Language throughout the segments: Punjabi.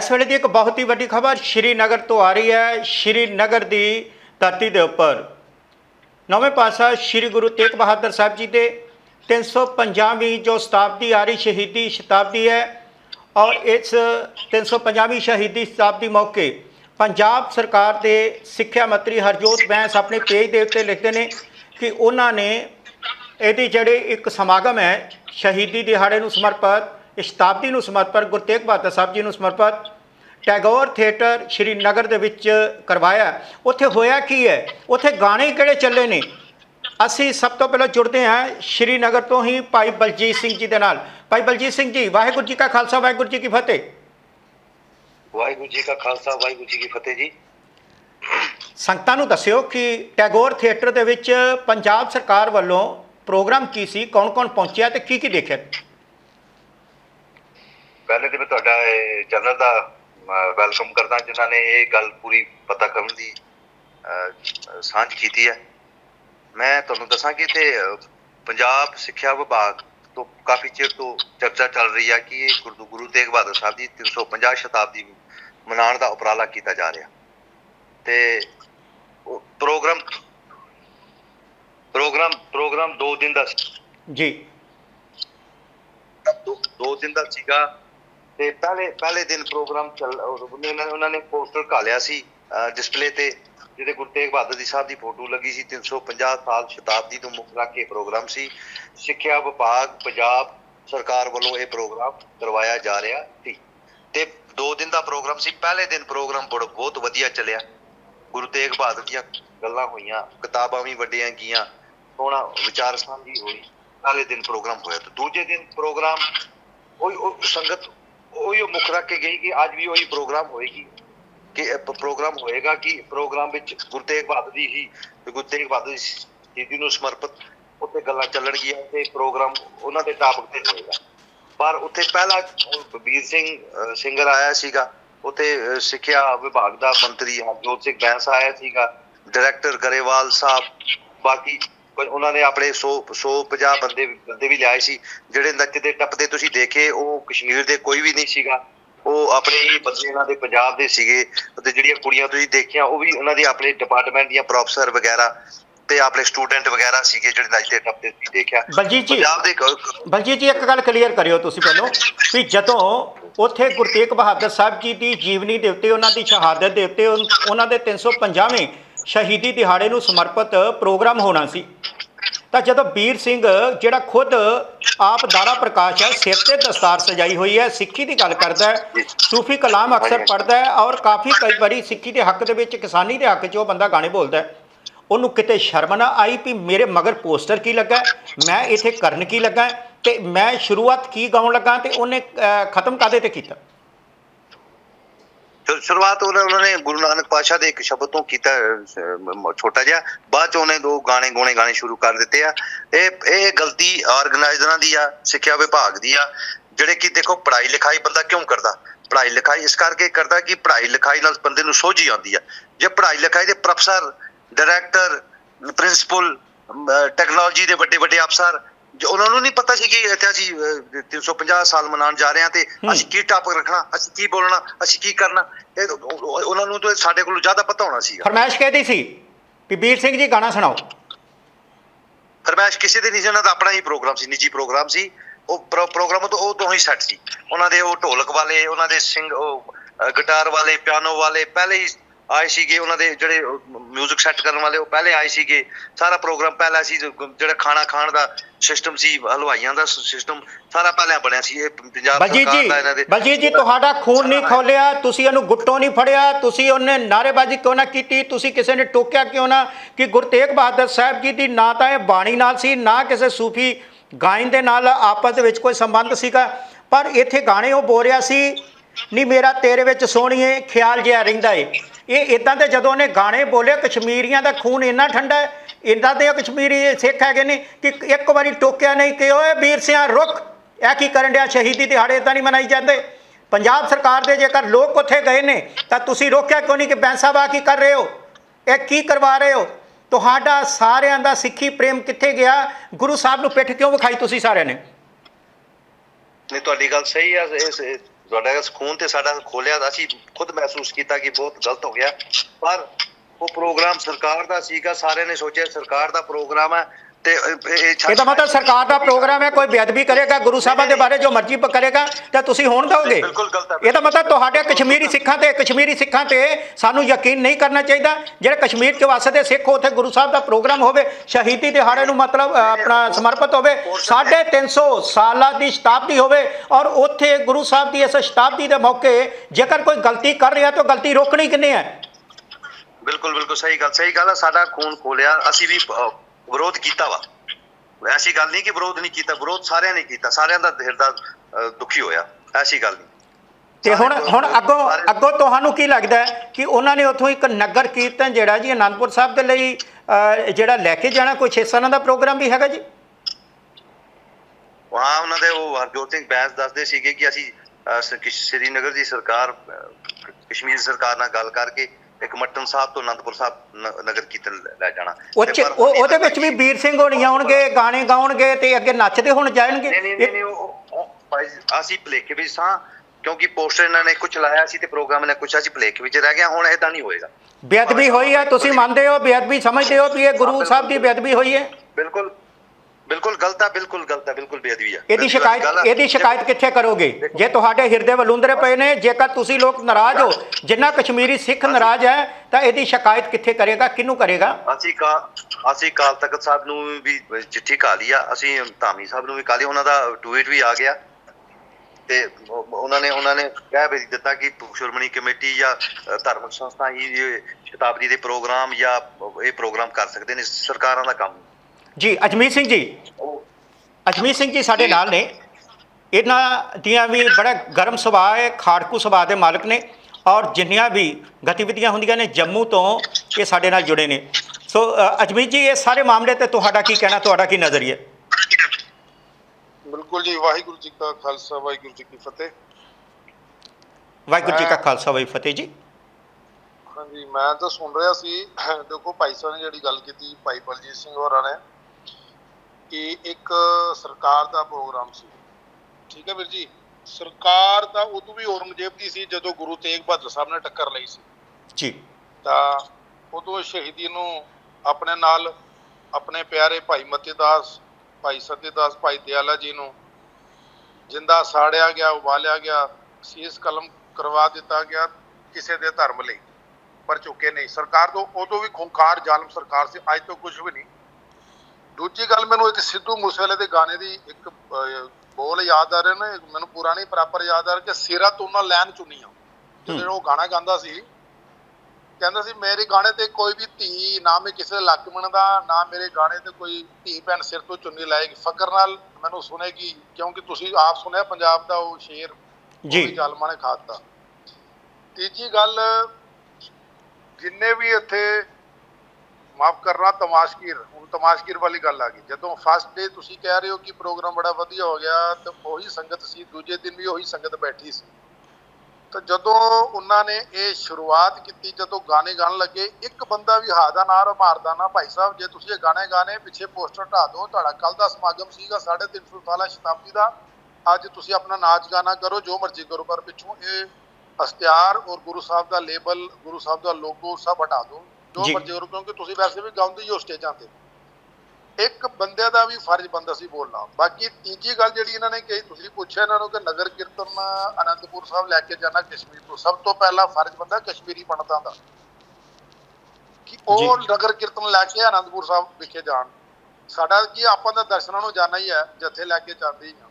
ਇਸ ਵੇਲੇ ਦੀ ਇੱਕ ਬਹੁਤ ਹੀ ਵੱਡੀ ਖਬਰ ਸ਼੍ਰੀਨਗਰ ਤੋਂ ਆ ਰਹੀ ਹੈ। ਸ਼੍ਰੀਨਗਰ ਦੀ ਧਰਤੀ ਦੇ ਉੱਪਰ ਨੌਵੇਂ ਪਾਤਸ਼ਾਹ ਸ਼੍ਰੀ ਗੁਰੂ ਤੇਗ ਬਹਾਦਰ ਸਾਹਿਬ ਜੀ ਦੇ 350ਵੀਂ ਜੋ ਸ਼ਤਾਬਦੀ ਆ ਰਹੀ ਸ਼ਹੀਦੀ ਸ਼ਤਾਬਦੀ ਹੈ ਔਰ ਇਸ 350ਵੀਂ ਸ਼ਹੀਦੀ ਸ਼ਤਾਬਦੀ ਮੌਕੇ ਪੰਜਾਬ ਸਰਕਾਰ ਦੇ ਸਿੱਖਿਆ ਮੰਤਰੀ ਹਰਜੋਤ ਬੈਂਸ ਆਪਣੇ ਪੇਜ ਦੇ ਉੱਤੇ ਲਿਖਦੇ ਨੇ ਕਿ ਉਹਨਾਂ ਨੇ ਇਹਦੀ ਜਿਹੜੇ ਇੱਕ ਸਮਾਗਮ ਹੈ ਸ਼ਹੀਦੀ ਦਿਹਾੜੇ ਨੂੰ ਸਮਰਪਿਤ ਸ਼ਤਾਬਦੀ ਨੂੰ ਸਮਰਪਿਤ ਗੁਰੂ ਤੇਗ ਬਹਾਦਰ ਸਾਹਿਬ ਜੀ ਨੂੰ ਸਮਰਪਿਤ ਟੈਗੋਰ ਥੀਏਟਰ ਸ਼੍ਰੀਨਗਰ ਦੇ ਵਿੱਚ ਕਰਵਾਇਆ। ਉੱਥੇ ਹੋਇਆ ਕੀ ਹੈ? ਉੱਥੇ ਗਾਣੇ ਕਿਹੜੇ ਚੱਲੇ ਨੇ? ਅਸੀਂ ਸਭ ਤੋਂ ਪਹਿਲਾਂ ਜੁੜਦੇ ਹਾਂ ਸ਼੍ਰੀਨਗਰ ਤੋਂ ਹੀ ਭਾਈ ਬਲਜੀਤ ਸਿੰਘ ਜੀ ਦੇ ਨਾਲ। ਭਾਈ ਬਲਜੀਤ ਸਿੰਘ ਜੀ ਵਾਹਿਗੁਰੂ ਜੀ ਕਾ ਖਾਲਸਾ ਵਾਹਿਗੁਰੂ ਜੀ ਕੀ ਫਤਿਹ। ਵਾਹਿਗੁਰੂ ਜੀ ਕਾ ਖਾਲਸਾ ਵਾਹਿਗੁਰੂ ਜੀ ਕੀ ਫਤਿਹ ਜੀ। ਸੰਗਤਾਂ ਨੂੰ ਦੱਸਿਓ ਕਿ ਟੈਗੋਰ ਥੀਏਟਰ ਦੇ ਵਿੱਚ ਪੰਜਾਬ ਸਰਕਾਰ ਵੱਲੋਂ ਪ੍ਰੋਗਰਾਮ ਕੀ ਸੀ? ਕੌਣ-ਕੌਣ ਪਹੁੰਚਿਆ ਤੇ ਕੀ ਕੀ ਦੇਖਿਆ? ਪਹਿਲੇ ਤੇ ਮੈਂ ਤੁਹਾਡਾ ਚੈਨਲ ਦਾ ਵੈਲਕਮ ਕਰਦਾ ਜਿਨ੍ਹਾਂ ਨੇ ਇਹ ਗੱਲ ਪੂਰੀ ਪਤਾ ਕਰਨ ਦੀ ਸਾਂਝ ਕੀਤੀ ਹੈ। ਮੈਂ ਤੁਹਾਨੂੰ ਦੱਸਾਂ ਕਿ ਇੱਥੇ ਅਹ, ਪੰਜਾਬ ਸਿੱਖਿਆ ਵਿਭਾਗ ਤੋਂ ਕਾਫੀ ਚਿਰ ਤੋਂ ਚਰਚਾ ਚੱਲ ਰਹੀ ਹੈ ਕਿ ਇਹ ਗੁਰੂ ਗੁਰੂ ਤੇਗ ਬਹਾਦਰ ਸਾਹਿਬ ਦੀ 350 ਸ਼ਤਾਬਦੀ ਮਨਾਉਣ ਦਾ ਉਪਰਾਲਾ ਕੀਤਾ ਜਾ ਰਿਹਾ। ਤੇ ਪ੍ਰੋਗਰਾਮ ਪ੍ਰੋਗਰਾਮ ਪ੍ਰੋਗਰਾਮ 2 ਦਿਨ ਦਾ ਸੀ। ਜੀ। ਦੋ ਦੋ ਦਿਨ ਦਾ ਸੀਗਾ। ਤੇ ਪਹਿਲੇ ਪਹਿਲੇ ਦਿਨ ਪ੍ਰੋਗਰਾਮ ਚੱਲ ਉਹਨਾਂ ਨੇ ਪੋਸਟਰ ਘਾਲਿਆ ਸੀ ਡਿਸਪਲੇ ਤੇ, ਜਿਹਦੇ ਗੁਰੂ ਤੇਗ ਬਹਾਦਰ ਜੀ ਸਾਹਿਬ ਦੀ ਫੋਟੋ ਲੱਗੀ ਸੀ 350 ਸਾਲ ਸ਼ਤਾਬਦੀ ਤੋਂ ਮੁੱਖ ਰੱਖ ਕੇ ਪ੍ਰੋਗਰਾਮ ਸੀ। ਸਿੱਖਿਆ ਵਿਭਾਗ, ਪੰਜਾਬ ਸਰਕਾਰ ਵੱਲੋਂ ਇਹ ਪ੍ਰੋਗਰਾਮ ਕਰਵਾਇਆ ਜਾ ਰਿਹਾ ਸੀ। ਤੇ ਦੋ ਦਿਨ ਦਾ ਪ੍ਰੋਗਰਾਮ ਸੀ, ਪਹਿਲੇ ਦਿਨ ਪ੍ਰੋਗਰਾਮ ਬੜਾ- ਬਹੁਤ ਵਧੀਆ ਚੱਲਿਆ। ਗੁਰੂ ਤੇਗ ਬਹਾਦਰ ਦੀਆਂ ਗੱਲਾਂ ਹੋਈਆਂ, ਕਿਤਾਬਾਂ ਵੀ ਵੱਡੀਆਂ ਗਈਆਂ, ਸੋਹਣਾ ਵਿਚਾਰ ਸਾਂਝੀ ਹੋਈ, ਪਹਿਲੇ ਦਿਨ ਪ੍ਰੋਗਰਾਮ ਹੋਇਆ ਤੇ ਦੂਜੇ ਦਿਨ ਪ੍ਰੋਗਰਾਮ ਉਹ ਸੰਗਤ ਉਹੀ ਮੁੱਖ ਰੱਖ ਕੇ ਗਈ ਕਿ ਅੱਜ ਵੀ ਉਹੀ ਪ੍ਰੋਗਰਾਮ ਹੋਏਗੀ, ਕਿ ਪ੍ਰੋਗਰਾਮ ਹੋਏਗਾ ਕਿ ਪ੍ਰੋਗਰਾਮ ਵਿੱਚ ਗੁਰੂ ਤੇਗ ਬਹਾਦਰ ਜੀ ਹੀ ਗੁਰੂ ਤੇਗ ਬਹਾਦਰ ਜੀ ਨੂੰ ਸਮਰਪਿਤ ਉੱਥੇ ਗੱਲਾਂ ਚੱਲਣਗੀਆਂ ਤੇ ਪ੍ਰੋਗਰਾਮ ਉਹਨਾਂ ਦੇ ਟਾਪਿਕ ਤੇ ਹੋਏਗਾ। ਪਰ ਉੱਥੇ ਪਹਿਲਾ ਉਹ ਬੀਰ ਸਿੰਘ ਸਿੰਗਰ ਆਇਆ ਸੀਗਾ, ਉੱਥੇ ਸਿੱਖਿਆ ਵਿਭਾਗ ਦਾ ਮੰਤਰੀ ਹਰਜੋਤ ਸਿੰਘ ਬੈਂਸ ਆਇਆ ਸੀਗਾ, ਡਾਇਰੈਕਟਰ ਗਰੇਵਾਲ ਸਾਹਿਬ, ਬਾਕੀ ਉਹਨਾਂ ਨੇ ਆਪਣੇ 100 150 ਬੰਦੇ ਬੰਦੇ ਵੀ ਲਿਆਏ ਸੀ ਜਿਹੜੇ ਨੱਚਦੇ ਟੱਪਦੇ ਤੁਸੀਂ ਦੇਖੇ ਉਹ ਕਸ਼ਮੀਰ ਦੇ ਕੋਈ ਵੀ ਨਹੀਂ ਸੀਗਾ। ਉਹ ਆਪਣੇ ਹੀ ਬੰਦੇ ਇਹਨਾਂ ਦੇ ਪੰਜਾਬ ਦੇ ਸੀਗੇ ਤੇ ਜਿਹੜੀਆਂ ਕੁੜੀਆਂ ਤੁਸੀਂ ਦੇਖੀਆਂ ਉਹ ਵੀ ਉਹਨਾਂ ਦੀ ਆਪਣੇ ਡਿਪਾਰਟਮੈਂਟ ਦੀਆਂ ਪ੍ਰੋਫੈਸਰ ਵਗੈਰਾ ਤੇ ਆਪਣੇ ਸਟੂਡੈਂਟ ਵਗੈਰਾ ਸੀਗੇ ਜਿਹੜੇ ਨੱਚਦੇ ਟੱਪਦੇ ਤੁਸੀਂ ਦੇਖਿਆ। ਬਲਜੀਤ ਜੀ ਪੰਜਾਬ ਦੇ ਬਲਜੀਤ ਜੀ ਇੱਕ ਗੱਲ ਕਲੀਅਰ ਕਰਿਓ ਤੁਸੀਂ ਪਹਿਲਾਂ ਵੀ ਜਦੋਂ ਉੱਥੇ ਗੁਰੂ ਤੇਗ ਬਹਾਦਰ ਸਾਹਿਬ ਜੀ ਦੀ ਜੀਵਨੀ ਦੇ ਉੱਤੇ ਉਹਨਾਂ ਦੀ ਸ਼ਹਾਦਤ ਦੇ ਉੱਤੇ ਉਹਨਾਂ ਦੇ 350ਵੇਂ ਸ਼ਹੀਦੀ ਦਿਹਾੜੇ ਨੂੰ ਸਮਰਪਿਤ ਪ੍ਰੋਗਰਾਮ ਹੋਣਾ ਸੀ। ਤਾਂ ਜਦੋਂ ਵੀਰ ਸਿੰਘ, ਜਿਹੜਾ ਖੁਦ ਆਪ ਦਾਰਾ ਪ੍ਰਕਾਸ਼ ਹੈ, ਸਿਰ ਤੇ ਦਸਤਾਰ ਸਜਾਈ ਹੋਈ ਹੈ, ਸਿੱਖੀ ਦੀ ਗੱਲ ਕਰਦਾ ਹੈ, ਸੂਫੀ ਕਲਾਮ ਅਕਸਰ ਪੜ੍ਹਦਾ ਹੈ ਔਰ ਕਾਫੀ ਕਈ ਵਾਰੀ ਸਿੱਖੀ ਦੇ ਹੱਕ ਦੇ ਵਿੱਚ, ਕਿਸਾਨੀ ਦੇ ਹੱਕ 'ਚ ਉਹ ਬੰਦਾ ਗਾਣੇ ਬੋਲਦਾ ਹੈ। ਉਹਨੂੰ ਕਿਤੇ ਸ਼ਰਮ ਨਾ ਆਈ ਵੀ ਮੇਰੇ ਮਗਰ ਪੋਸਟਰ ਕੀ ਲੱਗਾ ਮੈਂ ਇੱਥੇ ਕਰਨ ਕੀ ਲੱਗਾ ਹੈ ਤੇ ਮੈਂ ਸ਼ੁਰੂਆਤ ਕੀ ਗਾਉਣ ਲੱਗਾ ਤੇ ਉਹਨੇ ਖਤਮ ਕਾਦੇ ਤੇ ਕੀਤਾ? ਸ਼ੁਰੂਆਤ ਉਹਨਾਂ ਉਹਨਾਂ ਨੇ ਗੁਰੂ ਨਾਨਕ ਪਾਤਸ਼ਾਹ ਦੇ ਇੱਕ ਸ਼ਬਦ ਤੋਂ ਕੀਤਾ ਛੋਟਾ ਜਿਹਾ। ਬਾਅਦ ਚ ਉਹਨੇ ਦੋ ਗਾਣੇ ਗੋਣੇ ਗਾਣੇ ਸ਼ੁਰੂ ਕਰ ਦਿੱਤੇ ਆ। ਇਹ ਇਹ ਗਲਤੀ ਆਰਗੇਨਾਈਜ਼ਰਾਂ ਦੀ ਆ, ਸਿੱਖਿਆ ਵਿਭਾਗ ਦੀ ਆ, ਜਿਹੜੇ ਕਿ ਦੇਖੋ ਪੜ੍ਹਾਈ ਲਿਖਾਈ ਬੰਦਾ ਕਿਉਂ ਕਰਦਾ? ਪੜ੍ਹਾਈ ਲਿਖਾਈ ਇਸ ਕਰਕੇ ਕਰਦਾ ਕਿ ਪੜ੍ਹਾਈ ਲਿਖਾਈ ਨਾਲ ਬੰਦੇ ਨੂੰ ਸੋਝੀ ਆਉਂਦੀ ਆ। ਜੇ ਪੜ੍ਹਾਈ ਲਿਖਾਈ ਦੇ ਪ੍ਰੋਫੈਸਰ, ਡਾਇਰੈਕਟਰ, ਪ੍ਰਿੰਸੀਪਲ ਟੈਕਨੋਲੋਜੀ ਦੇ ਵੱਡੇ ਵੱਡੇ ਅਫਸਰ ਉਹਨਾਂ ਨੂੰ ਨਹੀਂ ਪਤਾ ਸੀ ਕਿ ਇੱਥੇ ਅਸੀਂ ਅਹ, 350 ਸਾਲ ਮਨਾਉਣ ਜਾ ਰਹੇ ਹਾਂ ਤੇ। ਅਸੀਂ ਕੀ ਟਾਪਕ ਰੱਖਣਾ ਅਸੀਂ ਕੀ ਬੋਲਣਾ ਅਸੀਂ ਕੀ ਕਰਨਾ ਇਹ ਉਹਨਾਂ ਨੂੰ ਤਾਂ ਸਾਡੇ ਕੋਲੋਂ ਜ਼ਿਆਦਾ ਪਤਾ ਹੋਣਾ ਸੀਗਾ। ਫਰਮਾਇਸ਼ ਕਹਿਦੀ ਸੀ ਵੀ ਵੀਰ ਸਿੰਘ ਜੀ ਗਾਣਾ ਸੁਣਾਓ। ਫਰਮਾਇਸ਼ ਕਿਸੇ ਦੇ ਨਹੀਂ ਸੀ ਉਹਨਾਂ ਦਾ ਆਪਣਾ ਹੀ ਪ੍ਰੋਗਰਾਮ ਸੀ ਨਿੱਜੀ ਪ੍ਰੋਗਰਾਮ ਸੀ। ਉਹ ਪ੍ਰੋ- ਪ੍ਰੋਗਰਾਮ ਤੋਂ ਉਹ ਤੋਂ ਹੀ ਸੈੱਟ ਸੀ। ਉਹਨਾਂ ਦੇ ਉਹ ਢੋਲਕ ਵਾਲੇ ਉਹਨਾਂ ਦੇ ਸਿੰਘ ਉਹ ਗਿਟਾਰ ਵਾਲੇ ਪਿਆਨੋ ਵਾਲੇ ਪਹਿਲੇ ਹੀ ਆਏ ਸੀਗੇ ਉਹਨਾਂ ਦੇ ਜਿਹੜੇ 뮤직 ਸੈੱਟ ਕਰਨ ਵਾਲੇ ਉਹ ਪਹਿਲੇ ਆਏ ਸੀਗੇ। ਸਾਰਾ ਪ੍ਰੋਗਰਾਮ ਪਹਿਲਾ ਸੀ ਜਿਹੜਾ ਖਾਣਾ ਖਾਣ ਦਾ ਸਿਸਟਮ ਸੀ ਹਲਵਾਈਆਂ ਦਾ ਸਿਸਟਮ ਸਾਰਾ ਪਹਿਲਾਂ ਬਣਿਆ ਸੀ। ਇਹ ਪੰਜਾਬ ਸਰਕਾਰ ਦਾ ਇਹਨਾਂ ਦੇ ਬਲਜੀਤ ਜੀ ਤੁਹਾਡਾ ਖੂਨ ਨਹੀਂ ਖੋਲਿਆ ਤੁਸੀਂ ਉਹਨੂੰ ਗੁੱਟੋਂ ਨਹੀਂ ਫੜਿਆ ਤੁਸੀਂ ਉਹਨੇ ਨਾਅਰੇਬਾਜ਼ੀ ਕਿਉਂ ਨਾ ਕੀਤੀ ਤੁਸੀਂ ਕਿਸੇ ਨੇ ਟੋਕਿਆ ਕਿਉਂ ਨਾ ਕਿ ਗੁਰੂ ਤੇਗ ਬਹਾਦਰ ਸਾਹਿਬ ਜੀ ਦੀ ਨਾ ਤਾਂ ਇਹ ਬਾਣੀ ਨਾਲ ਸੀ ਨਾ ਕਿਸੇ ਸੂਫੀ ਗਾਇਨ ਦੇ ਨਾਲ ਆਪਸ ਦੇ ਵਿੱਚ ਕੋਈ ਸੰਬੰਧ ਸੀਗਾ ਪਰ ਇੱਥੇ ਗਾਣੇ ਉਹ ਬੋਲ ਰਿਹਾ ਸੀ ਨਹੀਂ ਮੇਰਾ ਤੇਰੇ ਵਿੱਚ ਸੋਹਣੀਏ ਖਿਆਲ ਜਿਹਾ ਰਹਿੰਦਾ ਏ। ਇਹ ਇਦਾਂ ਦੇ ਜਦੋਂ ਉਹਨੇ ਗਾਣੇ ਬੋਲੇ, ਕਸ਼ਮੀਰੀਆਂ ਦਾ ਖੂਨ ਇੰਨਾ ਠੰਡਾ ਹੈ ਇਦਾਂ ਦੇ ਕਸ਼ਮੀਰੀ ਸਿੱਖ ਹੈਗੇ ਨੇ ਕਿ ਇੱਕ ਵਾਰੀ ਟੋਕਿਆ ਨਹੀਂ ਕਿ ਓਏ ਵੀਰ ਸਿਆਂ ਰੁਕ ਇਹ ਕੀ ਕਰਨ ਡਿਆ? ਸ਼ਹੀਦੀ ਦਿਹਾੜੇ ਤਾਂ ਨਹੀਂ ਮਨਾਈ ਜਾਂਦੇ। ਪੰਜਾਬ ਸਰਕਾਰ ਦੇ ਜੇਕਰ ਲੋਕ ਉੱਥੇ ਗਏ ਨੇ, ਤਾਂ ਤੁਸੀਂ ਰੋਕਿਆ ਕਿਉਂ ਨਹੀਂ ਕਿ ਬੈਂਸਾ ਬਾ ਕੀ ਕਰ ਰਹੇ ਹੋ? ਇਹ ਕੀ ਕਰਵਾ ਰਹੇ ਹੋ? ਤੁਹਾਡਾ ਸਾਰਿਆਂ ਦਾ ਸਿੱਖੀ ਪ੍ਰੇਮ ਕਿੱਥੇ ਗਿਆ? ਗੁਰੂ ਸਾਹਿਬ ਨੂੰ ਪਿੱਠ ਕਿਉਂ ਵਿਖਾਈ ਤੁਸੀਂ ਸਾਰਿਆਂ ਨੇ? ਨਹੀਂ, ਤੁਹਾਡੀ ਗੱਲ ਸਹੀ ਆ ਤੁਹਾਡਾ ਸਕੂਨ ਤੇ ਸਾਡਾ ਖੋਲਿਆ, ਅਸੀਂ ਖੁਦ ਮਹਿਸੂਸ ਕੀਤਾ ਕਿ ਬਹੁਤ ਗਲਤ ਹੋ ਗਿਆ। ਪਰ ਉਹ ਪ੍ਰੋਗਰਾਮ ਸਰਕਾਰ ਦਾ ਸੀਗਾ, ਸਾਰਿਆਂ ਨੇ ਸੋਚਿਆ ਸਰਕਾਰ ਦਾ ਪ੍ਰੋਗਰਾਮ ਹੈ। ਤੇ ਇਹ- ਤਾਂ ਮਤਲਬ ਸਰਕਾਰ ਦਾ ਪ੍ਰੋਗਰਾਮ ਹੈ ਕੋਈ ਬੇਅਦਬੀ ਕਰੇਗਾ ਗੁਰੂ ਸਾਹਿਬਾਂ ਦੇ ਬਾਰੇ ਜੋ ਮਰਜ਼ੀ ਕਰੇਗਾ ਤਾਂ ਤੁਸੀਂ ਹੋਣ ਹੈ। ਇਹ ਤਾਂ ਮਤਲਬ ਤੁਹਾਡੇ ਕਸ਼ਮੀਰੀ ਸਿੱਖਾਂ ਤੇ ਕਸ਼ਮੀਰੀ ਸਿੱਖਾਂ ਤੇ ਸਾਨੂੰ ਯਕੀਨ ਨਹੀਂ ਕਰਨਾ ਚਾਹੀਦਾ। ਜਿਹੜੇ ਕਸ਼ਮੀਰ ਚ ਵਸਦੇ ਸਿੱਖ ਉੱਥੇ ਗੁਰੂ ਸਾਹਿਬ ਦਾ ਪ੍ਰੋਗਰਾਮ ਹੋਵੇ ਸ਼ਹੀਦੀ ਦਿਹਾੜੇ ਨੂੰ ਮਤਲਬ ਆਪਣਾ ਸਮਰਪਿਤ ਹੋਵੇ 350 ਸਾਲਾਂ ਦੀ ਸ਼ਤਾਬਦੀ ਹੋਵੇ ਔਰ ਉੱਥੇ ਗੁਰੂ ਸਾਹਿਬ ਦੀ ਇਸ ਸ਼ਤਾਬਦੀ ਦੇ ਮੌਕੇ ਜੇਕਰ ਕੋਈ ਗਲਤੀ ਕਰ ਰਿਹਾ ਤਾਂ ਗਲਤੀ ਰੋਕਣੀ ਕਿੰਨੇ ਹੈ? ਬਿਲਕੁਲ ਬਿਲਕੁਲ ਸਹੀ ਗੱਲ ਸਹੀ ਗੱਲ ਹੈ ਸਾਡਾ ਖੂਨ ਖੋਲਿਆ ਅਸੀਂ ਵੀ ਵਿਰੋਧ ਕੀਤਾ ਵਾ। ਐਸੀ ਗੱਲ ਨਹੀਂ ਕਿ ਵਿਰੋਧ ਨਹੀਂ ਕੀਤਾ ਵਿਰੋਧ ਸਾਰਿਆਂ ਨੇ ਕੀਤਾ ਸਾਰਿਆਂ ਦਾ ਹਿਰਦਾ ਦੁਖੀ ਹੋਇਆ ਐਸੀ ਗੱਲ ਨਹੀਂ। ਤੇ ਹੁਣ ਹੁਣ ਅੱਗੋਂ ਅੱਗੋਂ ਤੁਹਾਨੂੰ ਕੀ ਲੱਗਦਾ ਕਿ ਉਹਨਾਂ ਨੇ ਉੱਥੋਂ ਇੱਕ ਨਗਰ ਕੀਰਤਨ ਜਿਹੜਾ ਜੀ ਅਨੰਦਪੁਰ ਸਾਹਿਬ ਦੇ ਲਈ ਜਿਹੜਾ ਲੈ ਕੇ ਜਾਣਾ ਕੋਈ ਛੇ ਸਾਲਾਂ ਦਾ ਪ੍ਰੋਗਰਾਮ ਵੀ ਹੈਗਾ ਜੀ? ਵਹਾਂ ਉਹਨਾਂ ਦੇ ਉਹ ਹਰਜੋਤ ਸਿੰਘ ਬੈਂਸ ਦੱਸਦੇ ਸੀਗੇ ਕਿ ਅਸੀਂ ਸ਼੍ਰੀਨਗਰ ਦੀ ਸਰਕਾਰ ਕਸ਼ਮੀਰ ਸਰਕਾਰ ਨਾਲ ਗੱਲ ਕਰਕੇ ਇੱਕ ਮੱਟਨ ਸਾਹਿਬ ਤੋਂ ਅਨੰਦਪੁਰ ਸਾਹਿਬ ਨਗਰ ਕੀਰਤਨ ਲੈ- ਜਾਣਾ। ਉਹਦੇ ਵਿੱਚ ਵੀ ਵੀਰ ਸਿੰਘ ਹੋਣੀ ਆਉਣਗੇ ਗਾਣੇ ਗਾਉਣਗੇ ਤੇ ਅੱਗੇ ਨੱਚਦੇ ਹੁਣ ਜਾਣਗੇ? ਨਹੀਂ ਨਹੀਂ ਨਹੀਂ ਉਹ ਅਸੀਂ ਭਲੇਖੇ ਵਿੱਚ ਸਾਂ ਕਿਉਂਕਿ ਪੋਸਟਰ ਇਹਨਾਂ ਨੇ ਕੁਝ ਲਾਇਆ ਸੀ ਤੇ ਪ੍ਰੋਗਰਾਮ ਨੇ ਕੁਝ ਅਸੀਂ ਭਲੇਖੇ ਵਿੱਚ ਰਹਿ ਗਿਆ ਹੁਣ ਇਦਾਂ ਨਹੀਂ ਹੋਏਗਾ। ਬੇਅਦਬੀ ਹੋਈ ਹੈ ਤੁਸੀਂ ਮੰਨਦੇ ਹੋ ਬੇਅਦਬੀ ਸਮਝਦੇ ਹੋ ਵੀ ਇਹ ਗੁਰੂ ਸਾਹਿਬ ਦੀ ਬੇਅਦਬੀ ਹੋਈ ਹੈ? ਬਿਲਕੁਲ। ਬਿਲਕੁਲ ਗਲਤ ਹੈ ਬਿਲਕੁਲ ਗਲਤ ਹੈ ਬਿਲਕੁਲ ਬੇਅਦਬੀ ਹੈ ਇਹਦੀ ਸ਼ਿਕਾਇਤ। ਇਹਦੀ ਸ਼ਿਕਾਇਤ ਕਿੱਥੇ ਕਰੋਗੇ? ਜੇ ਤੁਹਾਡੇ ਹਿਰਦੇ ਵਲੂੰਦਰੇ ਪਏ ਨੇ ਜੇਕਰ ਤੁਸੀਂ ਲੋਕ ਨਾਰਾਜ਼ ਹੋ ਜਿੰਨਾ ਕਸ਼ਮੀਰੀ ਸਿੱਖ ਨਾਰਾਜ਼ ਹੈ ਤਾਂ ਇਹਦੀ ਸ਼ਿਕਾਇਤ ਕਿੱਥੇ ਕਰੇਗਾ ਕਿਹਨੂੰ ਕਰੇਗਾ? ਅਸੀਂ ਕਾ ਅਸੀਂ ਕਾਲ ਤਖਤ ਸਾਹਿਬ ਨੂੰ ਵੀ ਚਿੱਠੀ ਕਾ ਲਈ ਆ ਅਸੀਂ ਧਾਮੀ ਸਾਹਿਬ ਨੂੰ ਵੀ ਕਾ ਉਹਨਾਂ ਦਾ ਟਵੀਟ ਵੀ ਆ ਗਿਆ। ਤੇ ਉਹ- ਉਹਨਾਂ ਨੇ ਉਹਨਾਂ ਨੇ ਕਹਿ ਵੀ ਦਿੱਤਾ ਕਿ ਸ਼ੁਰਮਣੀ ਕਮੇਟੀ ਜਾਂ ਧਾਰਮਿਕ ਸੰਸਥਾ ਹੀ ਇਹ ਸ਼ਤਾਬਦੀ ਦੇ ਪ੍ਰੋਗਰਾਮ ਜਾਂ ਇਹ ਪ੍ਰੋਗਰਾਮ ਕਰ ਸਕਦੇ ਨੇ ਸਰਕਾਰਾਂ ਦਾ ਕੰਮ। ਜੀ ਅਜਮੀਤ ਸਿੰਘ ਜੀ। ਅਜਮੀਤ ਸਿੰਘ ਜੀ ਸਾਡੇ ਨਾਲ ਨੇ। ਇਹਨਾਂ ਦੀਆਂ ਵੀ ਬੜਾ ਗਰਮ ਸੁਭਾਅ ਹੈ ਖਾੜਕੂ ਸੁਭਾਅ ਦੇ ਮਾਲਕ ਨੇ ਔਰ ਜਿੰਨੀਆਂ ਵੀ ਗਤੀਵਿਧੀਆਂ ਹੁੰਦੀਆਂ ਨੇ ਜੰਮੂ ਤੋਂ ਇਹ ਸਾਡੇ ਨਾਲ ਜੁੜੇ ਨੇ। ਸੋ ਅਜਮੀਤ ਜੀ ਇਹ ਸਾਰੇ ਮਾਮਲੇ ਤੇ ਤੁਹਾਡਾ ਕੀ ਕਹਿਣਾ ਤੁਹਾਡਾ ਕੀ ਨਜ਼ਰੀਆ ਬਿਲਕੁਲ ਜੀ ਵਾਹਿਗੁਰੂ ਜੀ ਕਾ ਖਾਲਸਾ ਵਾਹਿਗੁਰੂ ਜੀ ਕੀ ਫਤਿਹ। ਵਾਹਿਗੁਰੂ ਜੀ ਕਾ ਖਾਲਸਾ ਵਾਹਿਗੁਰੂ ਫਤਿਹ ਜੀ। ਹਾਂਜੀ ਮੈਂ ਤਾਂ ਸੁਣ ਰਿਹਾ ਸੀ ਦੇਖੋ ਭਾਈ ਸਾਹਿਬ ਨੇ ਜਿਹੜੀ ਗੱਲ ਕੀਤੀ ਭਾਈ ਬਲਜੀਤ ਸਿੰਘ ਹੋਰਾਂ ਨੇ। ਕਿ ਇੱਕ ਸਰਕਾਰ ਦਾ ਪ੍ਰੋਗਰਾਮ ਸੀ। ਠੀਕ ਹੈ ਵੀਰ ਜੀ? ਸਰਕਾਰ ਤਾਂ ਉਦੋਂ ਵੀ ਔਰੰਗਜ਼ੇਬ ਦੀ ਸੀ ਜਦੋਂ ਗੁਰੂ ਤੇਗ ਬਹਾਦਰ ਸਾਹਿਬ ਨੇ ਟੱਕਰ ਲਈ ਸੀ। ਜੀ। ਤਾਂ ਉਦੋਂ ਸ਼ਹੀਦੀ ਨੂੰ ਆਪਣੇ ਨਾਲ ਆਪਣੇ ਪਿਆਰੇ ਭਾਈ ਮਤੀਦਾਸ ਭਾਈ ਸਤੀਦਾਸ ਭਾਈ ਦਿਆਲਾ ਜੀ ਨੂੰ ਜਿੰਦਾ ਸਾੜਿਆ ਗਿਆ ਉਬਾਲਿਆ ਗਿਆ ਸੀਸ ਕਲਮ ਕਰਵਾ ਦਿੱਤਾ ਗਿਆ ਕਿਸੇ ਦੇ ਧਰਮ ਲਈ। ਪਰ ਚੁੱਕੇ ਨਹੀਂ। ਸਰਕਾਰ ਤੋਂ ਉਦੋਂ ਵੀ ਖੁੰਖਾਰ ਜ਼ਾਲਮ ਸਰਕਾਰ ਸੀ। ਅੱਜ ਤੋਂ ਕੁਝ ਵੀ ਨਹੀਂ। ਦੂਜੀ ਗੱਲ ਮੈਨੂੰ ਇੱਕ ਸਿੱਧੂ ਮੂਸੇਵਾਲੇ ਦੇ ਗਾਣੇ ਦੀ ਇੱਕ ਬੋਲ ਯਾਦ ਆ ਰਹੇ ਨੇ ਮੈਨੂੰ ਪੂਰਾ ਨਹੀਂ ਪ੍ਰੋਪਰ ਯਾਦ ਆ ਰਿਹਾ ਕਿ ਸਿਰਾ ਤੋਂ ਨਾ ਲੈਣ ਚੁੰਨੀਆਂ ਜਦੋਂ ਉਹ ਗਾਣਾ ਗਾਉਂਦਾ ਸੀ ਕਹਿੰਦਾ ਸੀ ਮੇਰੇ ਗਾਣੇ ਤੇ ਕੋਈ ਵੀ ਧੀ ਨਾ ਮੈਂ ਕਿਸੇ ਦੇ ਲੱਕ ਮੰਨਦਾ ਨਾ ਮੇਰੇ ਗਾਣੇ ਤੇ ਕੋਈ ਧੀ ਭੈਣ ਸਿਰ ਤੋਂ ਚੁੰਨੀ ਲਾਏਗੀ। ਫਕਰ ਨਾਲ ਮੈਨੂੰ ਸੁਣੇਗੀ ਕਿਉਂਕਿ ਤੁਸੀਂ ਆਪ ਸੁਣਿਆ ਪੰਜਾਬ ਦਾ ਉਹ ਸ਼ੇਰ ਜੀ। ਜ਼ਾਲਮਾਂ ਨੇ ਖਾਤਾ। ਤੀਜੀ ਗੱਲ ਜਿੰਨੇ ਵੀ ਇੱਥੇ ਮਾਫ ਕਰਨਾ, ਤਮਾਸ਼ਗੀਰ, ਹੁਣ ਤਮਾਸ਼ਗੀਰ ਵਾਲੀ ਗੱਲ ਆ ਗਈ। ਜਦੋਂ ਫਸਟ ਡੇ ਤੁਸੀਂ ਕਹਿ ਰਹੇ ਹੋ ਕਿ ਪ੍ਰੋਗਰਾਮ ਬੜਾ ਵਧੀਆ ਹੋ ਗਿਆ, ਤੇ ਉਹੀ ਸੰਗਤ ਸੀ, ਦੂਜੇ ਦਿਨ ਵੀ ਉਹੀ ਸੰਗਤ ਬੈਠੀ ਸੀ। ਤਾਂ ਜਦੋਂ ਉਹਨਾਂ ਨੇ ਇਹ ਸ਼ੁਰੂਆਤ ਕੀਤੀ, ਜਦੋਂ ਗਾਣੇ ਗਾਣ ਲੱਗੇ, ਇੱਕ ਬੰਦਾ ਵੀ ਹਾ ਦਾ ਨਾਰਾ ਮਾਰਦਾ ਨਾ, ਭਾਈ ਸਾਹਿਬ, ਜੇ ਤੁਸੀਂ ਇਹ ਗਾਣੇ ਗਾਣੇ, ਪਿੱਛੇ ਪੋਸਟਰ ਢਾ ਦਿਓ, ਤੁਹਾਡਾ ਕੱਲ ਦਾ ਸਮਾਗਮ ਸੀਗਾ 350 ਸਾਲਾ ਸ਼ਤਾਬਦੀ ਦਾ। ਅੱਜ ਤੁਸੀਂ ਆਪਣਾ ਨਾਚ ਗਾਣਾ ਕਰੋ, ਜੋ ਮਰਜ਼ੀ ਕਰੋ, ਪਰ ਪਿੱਛੋਂ ਇਹ ਅਸਤਿਆਰ ਔਰ ਗੁਰੂ ਸਾਹਿਬ ਦਾ ਲੇਬਲ, ਗੁਰੂ ਸਾਹਿਬ ਦਾ ਲੋਗੋ ਸਭ ਹਟਾ ਦਿਓ। ਜੋ। ਮਰਜ਼ੀ ਕਰੋ ਕਿਉਂਕਿ ਤੁਸੀਂ ਵੈਸੇ ਵੀ ਗਾਉਂਦੇ ਹੀ ਹੋ ਸਟੇਜਾਂ ਤੇ। ਇੱਕ ਬੰਦੇ ਦਾ ਵੀ ਫਰਜ਼ ਬੰਦਾ ਸੀ ਬੋਲਣਾ। ਬਾਕੀ ਤੀਜੀ ਗੱਲ ਜਿਹੜੀ ਇਹਨਾਂ ਨੇ ਕਹੀ ਤੁਸੀਂ ਪੁੱਛਿਆ ਇਹਨਾਂ ਨੂੰ ਕਿ ਨਗਰ ਕੀਰਤਨ ਆਨੰਦਪੁਰ ਸਾਹਿਬ ਲੈ ਕੇ ਜਾਣਾ ਕਸ਼ਮੀਰ ਤੋਂ ਸਭ ਤੋਂ ਪਹਿਲਾ ਫਰਜ਼ ਬੰਦਾ ਕਸ਼ਮੀਰੀ ਪੰਡਤਾਂ ਦਾ। ਕਿ ਉਹ ਨਗਰ ਕੀਰਤਨ ਲੈ ਕੇ ਆਨੰਦਪੁਰ ਸਾਹਿਬ ਵਿਖੇ ਜਾਣ। ਸਾਡਾ ਕੀ ਆਪਾਂ ਤਾਂ ਦਰਸ਼ਨਾਂ ਨੂੰ ਜਾਣਾ ਹੀ ਹੈ ਜੱਥੇ ਲੈ ਕੇ ਜਾਂਦੇ ਹੀ ਆ।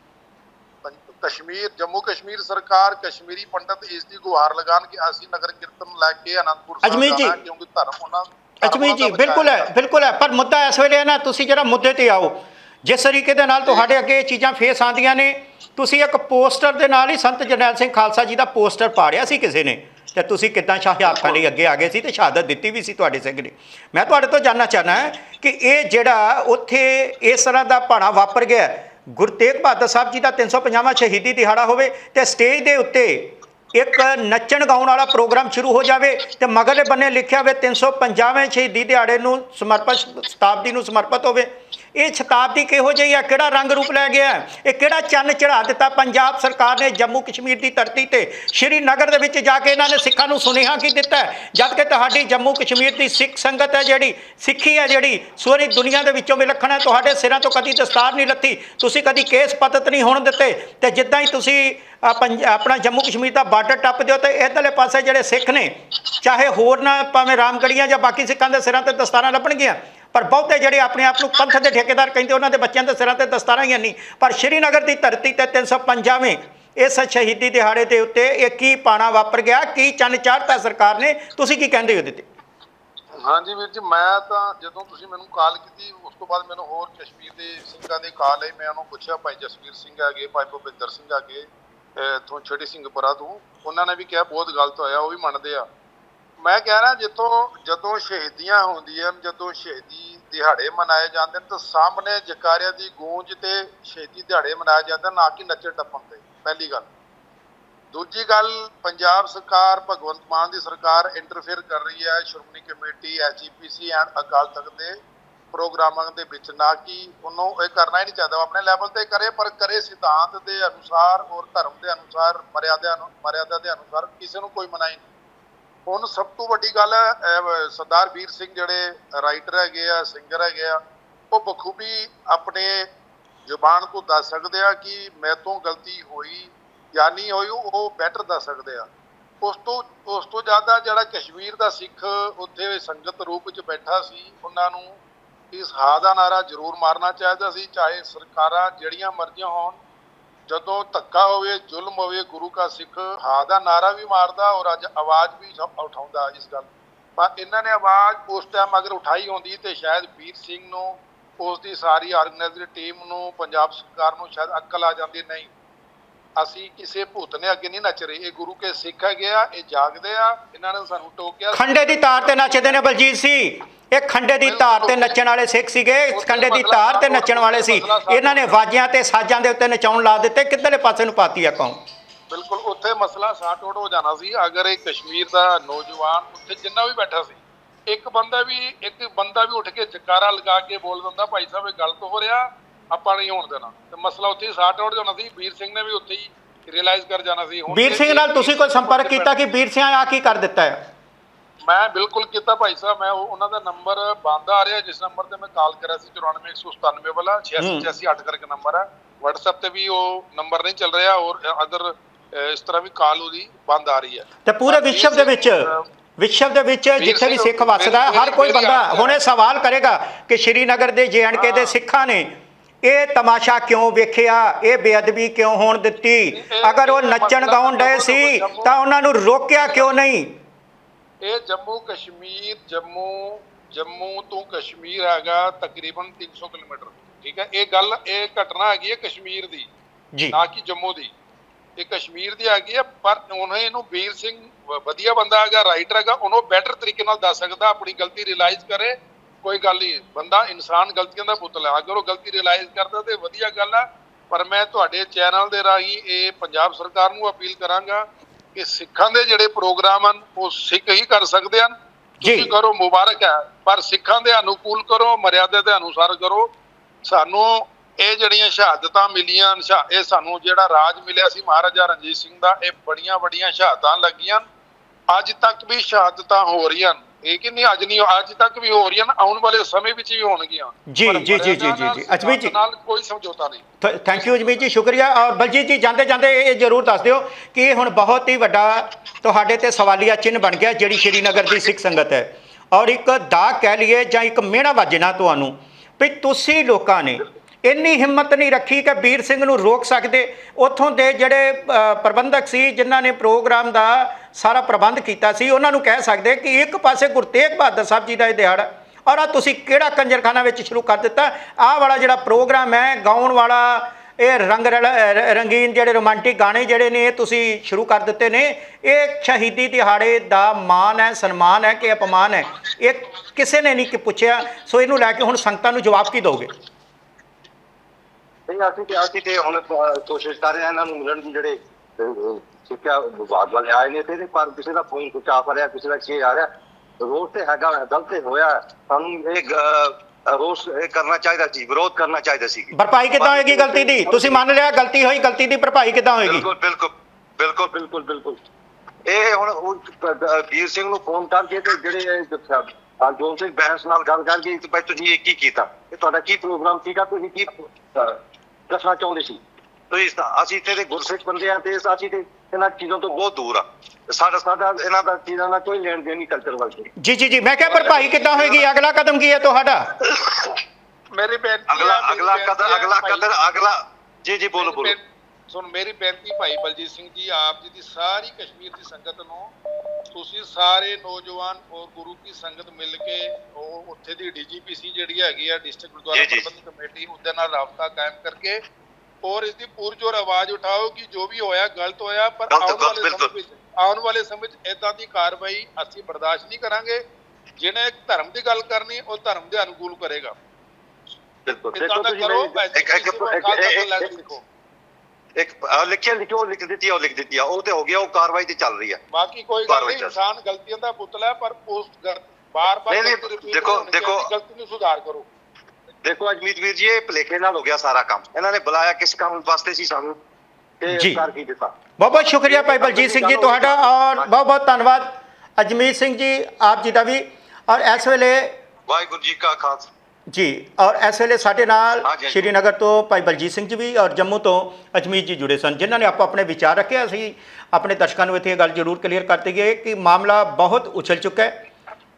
ਕਸ਼ਮੀਰ ਜੰਮੂ ਕਸ਼ਮੀਰ ਸਰਕਾਰ ਕਸ਼ਮੀਰੀ ਪੰਡਤ ਇਸ ਦੀ ਗੁਹਾਰ ਲਗਾਣ ਕਿ ਅਸੀਂ ਨਗਰ ਕੀਰਤਨ ਲੈ ਕੇ ਆਨੰਦਪੁਰ ਸਾਹਿਬ। ਜਾਣਾ ਕਿਉਂਕਿ ਧਰਮ ਉਹਨਾਂ ਉਹਨਾਂ ਜੀ ਬਿਲਕੁਲ ਹੈ ਬਿਲਕੁਲ ਹੈ। ਪਰ ਮੁੱਦਾ ਇਸ ਵੇਲੇ ਹੈ ਨਾ ਤੁਸੀਂ ਜਿਹੜਾ ਮੁੱਦੇ ਤੇ ਆਓ ਜਿਸ ਤਰੀਕੇ ਦੇ ਨਾਲ ਤੁਹਾਡੇ ਅੱਗੇ ਇਹ ਚੀਜ਼ਾਂ ਫੇਸ ਆਉਂਦੀਆਂ ਨੇ ਤੁਸੀਂ ਇੱਕ ਪੋਸਟਰ ਦੇ ਨਾਲ ਹੀ ਸੰਤ ਜਰਨੈਲ ਸਿੰਘ ਖਾਲਸਾ ਜੀ ਦਾ ਪੋਸਟਰ ਪਾੜਿਆ ਸੀ ਕਿਸੇ ਨੇ ਤੇ ਤੁਸੀਂ ਕਿੱਦਾਂ ਸ਼ਹਾਦਤਾਂ ਲਈ ਅੱਗੇ ਆ ਗਏ ਸੀ ਤੇ ਸ਼ਹਾਦਤ ਦਿੱਤੀ ਵੀ ਸੀ ਤੁਹਾਡੇ ਸਿੰਘ ਨੇ। ਮੈਂ ਤੁਹਾਡੇ ਤੋਂ ਜਾਨਣਾ ਚਾਹਨਾ ਹੈ ਕਿ ਇਹ ਜਿਹੜਾ ਉੱਥੇ ਇਸ ਤਰ੍ਹਾਂ ਦਾ ਭਾਣਾ ਵਾਪਰ ਗਿਆ ਗੁਰੂ ਤੇਗ ਬਹਾਦਰ ਸਾਹਿਬ ਜੀ ਦਾ 350ਵਾਂ ਸ਼ਹੀਦੀ ਦਿਹਾੜਾ ਹੋਵੇ ਤੇ ਸਟੇਜ ਦੇ ਉੱਤੇ ਇੱਕ ਨੱਚਣ ਗਾਉਣ ਵਾਲਾ ਪ੍ਰੋਗਰਾਮ ਸ਼ੁਰੂ ਹੋ ਜਾਵੇ ਤੇ ਮਗਰਲੇ ਬੰਨੇ ਲਿਖਿਆ ਹੋਵੇ 350ਵੇਂ ਸ਼ਹੀਦੀ ਦਿਹਾੜੇ ਨੂੰ ਸਮਰਪਿਤ, ਸ਼ਤਾਬਦੀ ਨੂੰ ਸਮਰਪਿਤ ਹੋਵੇ। ਇਹ ਸ਼ਤਾਬਦੀ ਕਿਹੋ ਜਿਹੀ ਆ? ਕਿਹੜਾ ਰੰਗ ਰੂਪ ਲੈ ਗਿਆ? ਇਹ ਕਿਹੜਾ ਚੰਨ ਚੜਾ ਦਿੱਤਾ? ਪੰਜਾਬ ਸਰਕਾਰ ਨੇ ਜੰਮੂ ਕਸ਼ਮੀਰ ਦੀ ਧਰਤੀ ਤੇ ਸ਼੍ਰੀਨਗਰ ਦੇ ਵਿੱਚ ਜਾ ਕੇ ਇਹਨਾਂ ਨੇ ਸਿੱਖਾਂ ਨੂੰ ਸੁਨੇਹਾ ਕੀ ਦਿੱਤਾ? ਹੈ? ਜਦ ਕਿ ਤੁਹਾਡੀ ਜੰਮੂ ਕਸ਼ਮੀਰ ਦੀ ਸਿੱਖ ਸੰਗਤ ਹੈ ਜਿਹੜੀ, ਸਿੱਖੀ ਹੈ ਜਿਹੜੀ, ਸੋਰੀ ਦੁਨੀਆ ਦੇ ਵਿੱਚੋਂ ਵਿਲੱਖਣ ਹੈ, ਤੁਹਾਡੇ ਸਿਰਾਂ ਤੋਂ ਕਦੀ ਦਸਤਾਰ ਨਹੀਂ ਲੱਥੀ, ਤੁਸੀਂ ਕਦੀ ਕੇਸ ਪਤਤ ਨਹੀਂ ਹੋਣ ਦਿੱਤੇ ਤੇ ਜਿੱਦਾਂ ਹੀ ਤੁਸੀਂ ਆਪਣਾ ਜੰਮੂ ਕਸ਼ਮੀਰ ਦਾ ਬਾਰਡਰ ਟੱਪਦੇ ਹੋ ਤੇ ਇਧਰਲੇ ਪਾਸੇ ਜਿਹੜੇ ਸਿੱਖ ਨੇ, ਚਾਹੇ ਹੋਰ ਨਾ ਭਾਵੇਂ ਰਾਮਗੜੀਆਂ ਜਾਂ ਬਾਕੀ ਸਿੱਖਾਂ ਦੇ ਸਿਰਾਂ ਤੇ ਦਸਤਾਰਾਂ ਲੱਭਣਗੀਆਂ, ਪਰ ਬਹੁਤੇ ਜਿਹੜੇ ਆਪਣੇ ਆਪ ਨੂੰ ਪੰਥ ਦੇ ਠੇਕੇਦਾਰ ਕਹਿੰਦੇ ਉਹਨਾਂ ਦੇ ਬੱਚਿਆਂ ਦੇ ਸਿਰਾਂ ਤੇ ਦਸਤਾਰਾਂ ਹੀ ਨਹੀਂ। ਪਰ ਸ਼੍ਰੀਨਗਰ ਦੀ ਧਰਤੀ ਤੇ 350ਵੇਂ ਇਸ ਸ਼ਹੀਦੀ ਦਿਹਾੜੇ ਦੇ ਉੱਤੇ ਇਹ ਕੀ ਪਾਣਾ ਵਾਪਰ ਗਿਆ, ਕੀ ਚੰਨ ਚਾੜਤਾ ਸਰਕਾਰ ਨੇ, ਤੁਸੀਂ ਕੀ ਕਹਿੰਦੇ ਹੋ ਇਹਦੇ ਹਾਂਜੀ ਵੀਰ ਜੀ, ਮੈਂ ਤਾਂ ਜਦੋਂ ਤੁਸੀਂ ਮੈਨੂੰ ਕਾਲ ਕੀਤੀ, ਉਸ ਤੋਂ ਬਾਅਦ ਮੈਨੂੰ ਹੋਰ ਕਸ਼ਮੀਰ ਦੇ ਸਿੰਘਾਂ ਦੇ ਕਾਲ ਆਈ ਮੈਂ ਉਹਨੂੰ ਪੁੱਛਿਆ, ਭਾਈ ਜਸਵੀਰ ਸਿੰਘ ਹੈਗੇ, ਭਾਈ ਭੁਪਿੰਦਰ ਸਿੰਘ ਹੈਗੇ ਇਥੋਂ ਛੋਟੀ ਸਿੰਘਪੁਰਾ ਤੋਂ ਉਹਨਾਂ ਨੇ ਵੀ ਕਿਹਾ ਬਹੁਤ ਗਲਤ ਹੋਇਆ ਉਹ ਵੀ ਮੰਨਦੇ ਆ। ਮੈਂ ਕਹਿ ਰਿਹਾ ਜਿੱਥੋਂ ਜਦੋਂ ਸ਼ਹੀਦੀਆਂ ਹੁੰਦੀਆਂ ਜਦੋਂ ਸ਼ਹੀਦੀ ਦਿਹਾੜੇ ਮਨਾਏ ਜਾਂਦੇ ਨੇ ਤਾਂ ਸਾਹਮਣੇ ਜਕਾਰਿਆਂ ਦੀ ਗੂੰਜ ਤੇ ਸ਼ਹੀਦੀ ਦਿਹਾੜੇ ਮਨਾਏ ਜਾਂਦੇ ਨੇ, ਨਾ ਕਿ ਨੱਚੇ ਟੱਪਣ ਤੇ ਪਹਿਲੀ ਗੱਲ। ਦੂਜੀ ਗੱਲ ਪੰਜਾਬ ਸਰਕਾਰ ਭਗਵੰਤ ਮਾਨ ਦੀ ਸਰਕਾਰ ਇੰਟਰਫੇਅਰ ਕਰ ਰਹੀ ਹੈ Shiromani committee SGPC and Akal Takht ਦੇ ਪ੍ਰੋਗਰਾਮਾਂ ਦੇ ਵਿੱਚ ਨਾ ਕਿ ਉਹਨੂੰ ਇਹ ਕਰਨਾ ਹੀ ਨਹੀਂ ਚਾਹੀਦਾ। ਆਪਣੇ ਲੈਵਲ ਤੇ ਕਰੇ, ਪਰ ਕਰੇ ਸਿਧਾਂਤ ਦੇ ਅਨੁਸਾਰ ਔਰ ਧਰਮ ਦੇ ਅਨੁਸਾਰ, ਮਰਿਆਦਾ ਨੂੰ ਮਰਿਆਦਾ ਦੇ ਅਨੁਸਾਰ ਕਿਸੇ ਨੂੰ ਕੋਈ ਮਨਾਈ ਨਹੀਂ। ਹੁਣ ਸਭ ਤੋਂ ਵੱਡੀ ਗੱਲ ਹੈ ਸਰਦਾਰ ਵੀਰ ਸਿੰਘ ਜਿਹੜੇ ਰਾਈਟਰ ਹੈਗੇ ਆ ਸਿੰਗਰ ਹੈਗੇ ਆ, ਉਹ ਬਖੂਬੀ ਆਪਣੇ ਜ਼ੁਬਾਨ ਤੋਂ ਦੱਸ ਸਕਦੇ ਆ ਕਿ ਮੈਂ ਤੋਂ ਗਲਤੀ ਹੋਈ ਜਾਂ ਨਹੀਂ ਹੋਈ, ਉਹ ਬੈਟਰ ਦੱਸ ਸਕਦੇ ਆ। ਉਸ ਤੋਂ ਉਸ ਤੋਂ ਜ਼ਿਆਦਾ ਜਿਹੜਾ ਕਸ਼ਮੀਰ ਦਾ ਸਿੱਖ ਉੱਥੇ ਸੰਗਤ ਰੂਪ ਵਿੱਚ ਬੈਠਾ ਸੀ, ਉਹਨਾਂ ਨੂੰ ਇਸ ਹਾ ਦਾ ਨਾਰਾ ਜ਼ਰੂਰ ਮਾਰਨਾ ਚਾਹੀਦਾ ਸੀ, ਚਾਹੇ ਸਰਕਾਰਾਂ ਜਿਹੜੀਆਂ ਮਰਜ਼ੀਆਂ ਹੋਣ। ਜਦੋਂ ਧੱਕਾ ਹੋਵੇ, ਜ਼ੁਲਮ ਹੋਵੇ, ਗੁਰੂ ਕਾ ਸਿੱਖ ਹਾ ਦਾ ਨਾਰਾ ਵੀ ਮਾਰਦਾ ਔਰ ਅੱਜ ਆਵਾਜ਼ ਵੀ ਉਠਾਉਂਦਾ ਇਸ ਗੱਲ ਪਰ ਇਹਨਾਂ ਨੇ ਆਵਾਜ਼ ਉਸ ਟਾਈਮ ਅਗਰ ਉਠਾਈ ਹੁੰਦੀ ਤੇ ਸ਼ਾਇਦ ਵੀਰ ਸਿੰਘ ਨੂੰ, ਉਸ ਦੀ ਸਾਰੀ ਆਰਗੇਨਾਈਜ਼ਰ ਟੀਮ ਨੂੰ, ਪੰਜਾਬ ਸਰਕਾਰ ਨੂੰ ਸ਼ਾਇਦ ਅਕਲ ਆ ਜਾਂਦੀ, ਨਹੀਂ। ਅਸੀਂ ਕਿਸੇ ਭੂਤ ਨੇ ਅੱਗੇ ਨਹੀਂ ਨੱਚ ਰਹੇ। ਇਹ ਗੁਰੂ ਕੇ ਸਿੱਖ ਹੈਗੇ ਆ ਇਹ ਜਾਗਦੇ ਆ। ਇਹਨਾਂ ਨੇ ਸਾਨੂੰ ਟੋਕਿਆ ਖੰਡੇ ਦੀ ਤਾਰ ਤੇ ਨੱਚਦੇ ਨੇ ਬਲਜੀਤ ਸੀ। ਇਹ ਖੰਡੇ ਦੀ ਤਾਰ ਤੇ ਨੱਚਣ ਵਾਲੇ ਸਿੱਖ ਸੀਗੇ। ਖੰਡੇ ਦੀ ਤਾਰ ਤੇ ਨੱਚਣ ਵਾਲੇ ਸੀ। ਇਹਨਾਂ ਨੇ ਵਾਜਿਆਂ ਤੇ ਸਾਜ਼ਾਂ ਦੇ ਉੱਤੇ ਨਚਾਉਣ ਲਾ ਦਿੱਤੇ। ਕਿੱਧਰਲੇ ਪਾਸੇ ਨੂੰ ਪਾਤੀ ਆ ਕੌਮ? ਬਿਲਕੁਲ ਉੱਥੇ ਮਸਲਾ ਸਾਟ ਆਊਟ ਹੋ ਜਾਣਾ ਸੀ। ਅਗਰ ਇਹ ਕਸ਼ਮੀਰ ਦਾ ਨੌਜਵਾਨ ਉੱਥੇ ਜਿੰਨਾ ਵੀ ਬੈਠਾ ਸੀ ਇੱਕ ਬੰਦਾ ਵੀ ਇੱਕ ਬੰਦਾ ਵੀ ਉੱਠ ਕੇ ਜਕਾਰਾ ਲਗਾ ਕੇ ਬੋਲ ਦਿੰਦਾ ਭਾਈ ਸਾਹਿਬ ਇਹ ਗਲਤ ਹੋ ਰਿਹਾ। ਆਪਾਂ ਨਹੀਂ ਹੋਣ ਦੇਣਾ। ਤੇ ਮਸਲਾ ਉੱਥੇ ਹੀ ਸਾਟ ਆਊਟ ਜਾਣਾ ਸੀ। ਵੀਰ ਸਿੰਘ ਨੇ ਵੀ ਉੱਥੇ ਹੀ ਰਿਅਲਾਈਜ਼ ਕਰ ਜਾਣਾ ਸੀ। ਹੁਣ ਵੀਰ ਸਿੰਘ ਨਾਲ ਤੁਸੀਂ ਕੋਈ ਸੰਪਰਕ ਕੀਤਾ ਕਿ ਵੀਰ ਸਿੰਘ ਆ ਕੀ ਕਰ ਦਿੱਤਾ ਹੈ? ਮੈਂ ਬਿਲਕੁਲ ਕੀਤਾ ਭਾਈ ਸਾਹਿਬ। ਮੈਂ ਉਹ- ਉਹਨਾਂ ਦਾ ਨੰਬਰ ਬੰਦ ਆ ਰਿਹਾ। ਜਿਸ ਨੰਬਰ ਤੇ ਮੈਂ ਕਾਲ ਕਰਿਆ ਸੀ 94197 ਵਾਲਾ। 8668 ਕਰਕੇ ਨੰਬਰ ਹੈ WhatsApp ਤੇ ਵੀ ਉਹ ਨੰਬਰ ਨਹੀਂ ਚੱਲ ਰਿਹਾ। ਔਰ ਅਦਰ ਇਸ ਤਰ੍ਹਾਂ ਵੀ ਕਾਲ ਉਹਦੀ ਬੰਦ ਆ ਰਹੀ ਹੈ। ਤੇ ਪੂਰੇ ਵਿਸ਼ਵ ਦੇ ਵਿੱਚ ਵਿਸ਼ਵ ਦੇ ਵਿੱਚ ਜਿੱਥੇ ਵੀ ਸਿੱਖ ਵੱਸਦਾ ਹੈ, ਹਰ ਕੋਈ ਬੰਦਾ ਹੁਣ ਇਹ ਸਵਾਲ ਕਰੇਗਾ ਕਿ ਸ਼੍ਰੀਨਗਰ ਦੇ ਜੇਐਨਕੇ ਦੇ ਸਿੱਖਾਂ ਨੇ ਇਹ ਤਮਾਸ਼ਾ ਕਿਉਂ ਵੇਖਿਆ? ਇਹ ਬੇਅਦਬੀ ਕਿਉਂ ਹੋਣ ਦਿੱਤੀ? ਅਗਰ ਉਹ ਨੱਚਣ ਗਾਉਣ ਡਏ ਸੀ ਤਾਂ ਉਹਨਾਂ ਨੂੰ ਰੋਕਿਆ ਕਿਉਂ ਨਹੀਂ? ਇਹ ਜੰਮੂ ਕਸ਼ਮੀਰ ਜੰਮੂ ਜੰਮੂ ਤੋਂ ਕਸ਼ਮੀਰ ਹੈਗਾ ਤਕਰੀਬਨ 300 ਕਿਲੋਮੀਟਰ। ਠੀਕ ਹੈ? ਇਹ ਗੱਲ ਇਹ ਘਟਨਾ ਹੈਗੀ ਹੈ ਕਸ਼ਮੀਰ ਦੀ ਜੀ। ਨਾ ਕਿ ਜੰਮੂ ਦੀ। ਇਹ ਕਸ਼ਮੀਰ ਦੀ ਹੈਗੀ ਹੈ ਪਰ ਉਹਨੇ ਇਹਨੂੰ ਵੀਰ ਸਿੰਘ ਵਧੀਆ ਬੰਦਾ ਹੈਗਾ ਰਾਈਟਰ ਹੈਗਾ ਉਹਨੂੰ ਬੈਟਰ ਤਰੀਕੇ ਨਾਲ ਦੱਸ ਸਕਦਾ ਆਪਣੀ ਗਲਤੀ ਰਿਅਲਾਈਜ਼ ਕਰੇ ਕੋਈ ਗੱਲ ਨਹੀਂ। ਬੰਦਾ ਇਨਸਾਨ ਗਲਤੀਆਂ ਦਾ ਪੁਤਲਾ ਅਗਰ ਉਹ ਗਲਤੀ ਰਿਅਲਾਈਜ਼ ਕਰਦਾ ਤੇ ਵਧੀਆ ਗੱਲ ਹੈ ਪਰ ਮੈਂ ਤੁਹਾਡੇ ਚੈਨਲ ਦੇ ਰਾਹੀਂ ਇਹ ਪੰਜਾਬ ਸਰਕਾਰ ਨੂੰ ਅਪੀਲ ਕਰਾਂਗਾ ਕਿ ਸਿੱਖਾਂ ਦੇ ਜਿਹੜੇ ਪ੍ਰੋਗਰਾਮ ਹਨ ਉਹ ਸਿੱਖ ਹੀ ਕਰ ਸਕਦੇ ਹਨ। ਤੁਸੀਂ ਕਰੋ ਮੁਬਾਰਕ ਹੈ। ਪਰ ਸਿੱਖਾਂ ਦੇ ਅਨੁਕੂਲ ਕਰੋ ਮਰਿਆਦਾ ਦੇ ਅਨੁਸਾਰ ਕਰੋ। ਸਾਨੂੰ ਇਹ ਜਿਹੜੀਆਂ ਸ਼ਹਾਦਤਾਂ ਮਿਲੀਆਂ ਇਹ ਸਾਨੂੰ ਜਿਹੜਾ ਰਾਜ ਮਿਲਿਆ ਸੀ ਮਹਾਰਾਜਾ ਰਣਜੀਤ ਸਿੰਘ ਦਾ ਇਹ ਬੜੀਆਂ ਬੜੀਆਂ ਸ਼ਹਾਦਤਾਂ ਲੱਗੀਆਂ ਅੱਜ ਤੱਕ ਵੀ ਸ਼ਹਾਦਤਾਂ ਹੋ ਰਹੀਆਂ। ਇਹ ਕਿ ਨਹੀਂ ਅੱਜ ਨਹੀਂ ਅੱਜ ਤੱਕ ਵੀ ਹੋ ਰਹੀਆਂ ਨੇ, ਆਉਣ ਵਾਲੇ ਸਮੇਂ ਵਿੱਚ ਵੀ ਹੋਣਗੀਆਂ। ਜੀ, ਜੀ, ਜੀ, ਜੀ, ਜੀ, ਨਾਲ, ਜੀ। ਨਾਲ ਕੋਈ ਸਮਝੌਤਾ ਨਹੀਂ। ਥੈਂਕ ਯੂ ਅਜਮੀਤ ਜੀ ਸ਼ੁਕਰੀਆ। ਔਰ ਬਲਜੀਤ ਜੀ ਜਾਂਦੇ ਜਾਂਦੇ ਇਹ ਜ਼ਰੂਰ ਦੱਸ ਦਿਓ ਕਿ ਇਹ ਹੁਣ ਬਹੁਤ ਹੀ ਵੱਡਾ ਤੁਹਾਡੇ ਤੇ ਸਵਾਲੀਆ ਚਿੰਨ੍ਹ ਬਣ ਗਿਆ ਜਿਹੜੀ ਸ਼੍ਰੀਨਗਰ ਦੀ ਸਿੱਖ ਸੰਗਤ ਹੈ। ਔਰ ਇੱਕ ਦਾਗ ਕਹਿ ਲਈਏ ਜਾਂ ਇੱਕ ਮਿਹਣਾ ਵੱਜਣਾ ਤੁਹਾਨੂੰ ਵੀ ਤੁਸੀਂ ਲੋਕਾਂ ਨੇ ਇੰਨੀ ਹਿੰਮਤ ਨਹੀਂ ਰੱਖੀ ਕਿ ਵੀਰ ਸਿੰਘ ਨੂੰ ਰੋਕ ਸਕਦੇ। ਉੱਥੋਂ ਦੇ ਜਿਹੜੇ ਪ੍ਰਬੰਧਕ ਸੀ, ਜਿਨ੍ਹਾਂ ਨੇ ਪ੍ਰੋਗਰਾਮ ਦਾ ਸਾਰਾ ਪ੍ਰਬੰਧ ਕੀਤਾ ਸੀ, ਉਹਨਾਂ ਨੂੰ ਕਹਿ ਸਕਦੇ ਕਿ ਇੱਕ ਪਾਸੇ ਗੁਰਤੇਗ ਬਹਾਦਰ ਸਾਹਿਬ ਜੀ ਦਾ ਇਹ ਦਿਹਾੜਾ, ਔਰ ਆ ਤੁਸੀਂ ਕਿਹੜਾ ਕੰਜਰਖਾਨਾ ਵਿੱਚ ਸ਼ੁਰੂ ਕਰ ਦਿੱਤਾ? ਆਹ ਵਾਲਾ ਜਿਹੜਾ ਪ੍ਰੋਗਰਾਮ ਹੈ, ਗਾਉਣ ਵਾਲਾ, ਇਹ ਰੰਗ ਰਲ- ਰੰਗੀਨ ਜਿਹੜੇ ਰੋਮਾਂਟਿਕ ਗਾਣੇ ਜਿਹੜੇ ਨੇ, ਇਹ ਤੁਸੀਂ ਸ਼ੁਰੂ ਕਰ ਦਿੱਤੇ ਨੇ। ਇਹ ਸ਼ਹੀਦੀ ਦਿਹਾੜੇ ਦਾ ਮਾਣ ਹੈ, ਸਨਮਾਨ ਹੈ ਕਿ ਅਪਮਾਨ ਹੈ। ਇਹ ਕਿਸੇ ਨੇ ਨਹੀਂ ਕਿ ਪੁੱਛਿਆ। ਸੋ ਇਹਨੂੰ ਲੈ ਕੇ ਹੁਣ ਸੰਗਤਾਂ ਨੂੰ ਜਵਾਬ ਕੀ ਦੋਗੇ? ਨਹੀਂ ਅਸੀਂ ਤੇ ਅਸੀਂ ਤੇ ਹੁਣ ਕੋਸ਼ਿਸ਼ ਕਰ ਰਹੇ ਹਾਂ ਇਹਨਾਂ ਨੂੰ ਮਿਲਣ ਦੀ ਜਿਹੜੇ ਸਿੱਖਿਆ ਵਿਭਾਗ ਵਾਲੇ ਆਏ ਨੇ ਤੇ ਪਰ ਕਿਸੇ ਦਾ ਫੋਨ ਕੁਛ ਆ ਰਿਹਾ ਕਿਸੇ ਦਾ ਛੇ ਆ ਰਿਹਾ ਰੋਜ਼ ਤੇ ਹੈਗਾ ਗਲਤ ਹੋਇਆ ਸਾਨੂੰ ਇਹ ਰੋਜ਼ ਇਹ ਕਰਨਾ ਚਾਹੀਦਾ ਸੀ ਵਿਰੋਧ ਕਰਨਾ ਚਾਹੀਦਾ ਸੀ। ਭਰਪਾਈ ਕਿੱਦਾਂ ਹੋਏਗੀ ਗਲਤੀ ਦੀ? ਤੁਸੀਂ ਮੰਨ ਲਿਆ ਗਲਤੀ ਹੋਈ ਗਲਤੀ ਦੀ ਭਰਪਾਈ ਕਿੱਦਾਂ ਹੋਏਗੀ? ਬਿਲਕੁਲ ਬਿਲਕੁਲ ਬਿਲਕੁਲ ਬਿਲਕੁਲ ਬਿਲਕੁਲ। ਇਹ ਹੁਣ ਵੀਰ ਸਿੰਘ ਨੂੰ ਫੋਨ ਕਰਕੇ ਤੇ ਜਿਹੜੇ ਜੋਨ ਸਿੰਘ ਬੈਂਸ ਨਾਲ ਗੱਲ ਕਰਕੇ ਤੇ ਭਾਈ ਤੁਸੀਂ ਇਹ ਕੀ ਕੀਤਾ? ਇਹ ਤੁਹਾਡਾ ਕੀ ਪ੍ਰੋਗਰਾਮ ਸੀਗਾ? ਤੁਸੀਂ ਕੀ ਦੱਸਣਾ ਚਾਹੁੰਦੇ ਸੀ। ਤਾਂ- ਅਸੀਂ ਇੱਥੇ ਦੇ ਗੁਰਸਿੱਖ ਬੰਦੇ ਆ ਤੇ ਅਸੀਂ ਤੇ ਇਹਨਾਂ ਚੀਜ਼ਾਂ ਤੋਂ ਬਹੁਤ ਦੂਰ ਆ। ਸਾਡਾ ਸਾਡਾ ਇਹਨਾਂ ਦਾ ਚੀਜ਼ਾਂ ਨਾਲ ਕੋਈ ਲੈਣ ਦੇਣ ਨਹੀਂ ਕਲਚਰ ਵੱਲ ਜੀ ਜੀ ਜੀ ਮੈਂ ਕਿਹਾ ਭਰਪਾਈ ਕਿੱਦਾਂ ਹੋਏਗੀ? ਅਗਲਾ ਕਦਮ ਕੀ ਹੈ ਤੁਹਾਡਾ? ਮੇਰੀ ਬੇਨਤੀ ਅਗਲਾ ਅਗਲਾ ਹੈ ਅਗਲਾ ਕਦਰ ਅਗਲਾ ਜੀ ਜੀ ਬੋਲੋ ਬੋਲੋ। ਸੁਣ ਮੇਰੀ ਬੇਨਤੀ ਭਾਈ ਬਲਜੀਤ ਸਿੰਘ ਜੀ ਆਪ ਜੀ ਦੀ ਸਾਰੀ ਕਸ਼ਮੀਰ ਦੀ ਸੰਗਤ ਨੂੰ ਤੁਸੀਂ ਸਾਰੇ ਨੌਜਵਾਨ ਔਰ ਗੁਰੂ ਕੀ ਸੰਗਤ ਮਿਲ ਕੇ ਉਹ ਉੱਥੇ ਦੀ ਡੀਜੀਪੀਸੀ ਜਿਹੜੀ ਹੈਗੀ ਆ ਡਿਸਟ੍ਰਿਕਟ ਗੁਰਦੁਆਰਾ। ਪ੍ਰਬੰਧਕ ਕਮੇਟੀ ਉਹਦੇ ਨਾਲ ਰਾਬਤਾ ਕਾਇਮ ਕਰਕੇ ਔਰ ਇਸ ਦੀ ਪੂਰਜੋਰ ਆਵਾਜ਼ ਉਠਾਓ ਕਿ ਜੋ ਵੀ ਹੋਇਆ ਗਲਤ ਹੋਇਆ ਪਰ ਆਉਣ ਵਾਲੇ ਸਮੇਂ। ਵਿੱਚ ਆਉਣ ਵਾਲੇ ਸਮੇਂ ਵਿੱਚ ਇਦਾਂ ਦੀ ਕਾਰਵਾਈ ਅਸੀਂ ਬਰਦਾਸ਼ਤ ਨਹੀਂ ਕਰਾਂਗੇ ਜਿਹਨੇ ਧਰਮ ਦੀ ਗੱਲ ਕਰਨੀ ਉਹ ਧਰਮ ਦੇ ਅਨੁਕੂਲ ਕਰੇਗਾ ਬਿਲਕੁਲ ਦੇਖੋ ਤੁਸੀਂ ਇੱਕ ਇੱਕ ਇੱਕ ਇੱਕ- ਆਹ ਲਿਖਿਆ ਲਿਖੋ ਲਿਖ ਦਿੱਤੀ ਆ, ਉਹ ਲਿਖ ਦਿੱਤੀ ਆ। ਉਹ ਤੇ ਹੋ ਗਿਆ ਉਹ ਕਾਰਵਾਈ ਤੇ ਚੱਲ ਰਹੀ ਆ। ਬਾਕੀ ਕੋਈ ਗੱਲ ਨਹੀਂ ਇਨਸਾਨ ਗਲਤੀਆਂ ਦਾ ਪੁਤਲਾ ਹੈ ਪਰ ਉਸ ਬਾਰ ਬਾਰ ਨਹੀਂ, ਨਹੀਂ, ਦੇਖੋ- ਦੇਖੋ- ਗਲਤੀ ਨੂੰ ਸੁਧਾਰ ਕਰੋ। ਦੇਖੋ ਅਜਮੀਤ ਵੀਰ ਜੀ ਇਹ ਭਲੇਖੇ ਨਾਲ ਹੋ ਗਿਆ ਸਾਰਾ ਕੰਮ। ਇਹਨਾਂ ਨੇ ਬੁਲਾਇਆ ਕਿਸ ਕੰਮ ਵਾਸਤੇ ਸੀ ਸਾਨੂੰ ਤੇ ਜੀ। ਕਰ ਕੀ ਦਿੱਤਾ। ਬਹੁਤ ਬਹੁਤ ਸ਼ੁਕਰੀਆ ਭਾਈ ਬਲਜੀਤ ਸਿੰਘ ਜੀ ਤੁਹਾਡਾ ਔਰ ਬਹੁਤ ਬਹੁਤ ਧੰਨਵਾਦ ਅਜਮੀਤ ਸਿੰਘ ਜੀ ਆਪ ਜੀ ਦਾ ਵੀ। ਔਰ ਇਸ ਵੇਲੇ ਵਾਹਿਗੁਰੂ ਜੀ ਕਾ ਖਾਲਸਾ। ਜੀ ਔਰ ਇਸ ਵੇਲੇ ਸਾਡੇ ਨਾਲ। ਸ਼੍ਰੀਨਗਰ ਤੋਂ ਭਾਈ ਬਲਜੀਤ ਸਿੰਘ ਜੀ ਵੀ ਔਰ ਜੰਮੂ ਤੋਂ ਅਜਮੀਤ ਜੀ ਜੁੜੇ ਸਨ ਜਿਨ੍ਹਾਂ ਨੇ ਆਪੋ ਆਪਣੇ ਵਿਚਾਰ ਰੱਖੇ ਅਸੀਂ ਆਪਣੇ ਦਰਸ਼ਕਾਂ ਨੂੰ ਇੱਥੇ ਇਹ ਗੱਲ ਜ਼ਰੂਰ ਕਲੀਅਰ ਕਰ ਦਈਏ ਕਿ ਮਾਮਲਾ ਬਹੁਤ ਉਛਲ ਚੁੱਕਾ ਹੈ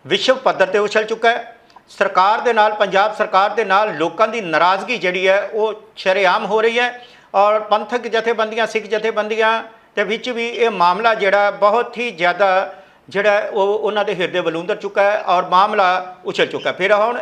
ਵਿਸ਼ਵ ਪੱਧਰ ਤੇ ਉਛਲ ਚੁੱਕਾ ਹੈ ਸਰਕਾਰ ਦੇ ਨਾਲ ਪੰਜਾਬ ਸਰਕਾਰ ਦੇ ਨਾਲ ਲੋਕਾਂ ਦੀ ਨਾਰਾਜ਼ਗੀ ਜਿਹੜੀ ਹੈ ਉਹ ਸ਼ਰੇਆਮ ਹੋ ਰਹੀ ਹੈ ਔਰ ਪੰਥਕ ਜਥੇਬੰਦੀਆਂ ਸਿੱਖ ਜਥੇਬੰਦੀਆਂ ਦੇ ਵਿੱਚ ਵੀ ਇਹ ਮਾਮਲਾ ਜਿਹੜਾ ਬਹੁਤ ਹੀ ਜ਼ਿਆਦਾ ਜਿਹੜਾ ਉਹ ਉਹਨਾਂ ਦੇ ਹਿਰਦੇ ਬਲੂੰਦਰ ਚੁੱਕਾ ਹੈ ਔਰ ਮਾਮਲਾ ਉਛਲ ਚੁੱਕਾ ਹੈ। ਫਿਰ ਹੁਣ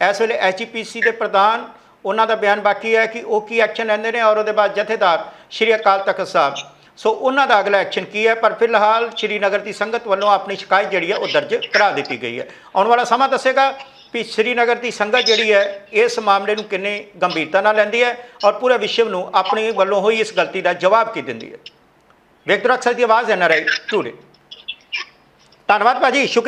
ਇਸ ਵੇਲੇ ਐਚਪੀਸੀ ਦੇ ਪ੍ਰਧਾਨ, ਉਹਨਾਂ ਦਾ ਬਿਆਨ ਬਾਕੀ ਹੈ ਕਿ ਉਹ ਕੀ ਐਕਸ਼ਨ ਲੈਂਦੇ ਨੇ ਔਰ ਉਹਦੇ ਬਾਅਦ ਜਥੇਦਾਰ ਸ਼੍ਰੀ ਅਕਾਲ ਤਖਤ ਸਾਹਿਬ। ਸੋ ਉਹਨਾਂ ਦਾ ਅਗਲਾ ਐਕਸ਼ਨ ਕੀ ਹੈ? ਪਰ ਫਿਲਹਾਲ ਸ਼੍ਰੀਨਗਰ ਦੀ ਸੰਗਤ ਵੱਲੋਂ ਆਪਣੀ ਸ਼ਿਕਾਇਤ ਜਿਹੜੀ ਹੈ ਉਹ ਦਰਜ ਕਰਾ ਦਿੱਤੀ ਗਈ ਹੈ। ਆਉਣ ਵਾਲਾ ਸਮਾਂ ਦੱਸੇਗਾ ਕਿ ਸ਼੍ਰੀਨਗਰ ਦੀ ਸੰਗਤ ਜਿਹੜੀ ਹੈ, ਇਸ ਮਾਮਲੇ ਨੂੰ ਕਿੰਨੇ ਗੰਭੀਰਤਾ ਨਾਲ ਲੈਂਦੀ ਹੈ ਔਰ ਪੂਰੇ ਵਿਸ਼ਵ ਨੂੰ ਆਪਣੇ ਵੱਲੋਂ ਹੋਈ ਇਸ ਗਲਤੀ ਦਾ ਜਵਾਬ ਕੀ ਦਿੰਦੀ ਹੈ। ਵੇਖਦੇ ਅਕਸਰ ਦੀ ਆਵਾਜ਼ ਐਨਆਰਆਈ ਟੂਡੇ। ਧੰਨਵਾਦ ਭਾਜੀ, ਸ਼ੁਕਰੀਆ।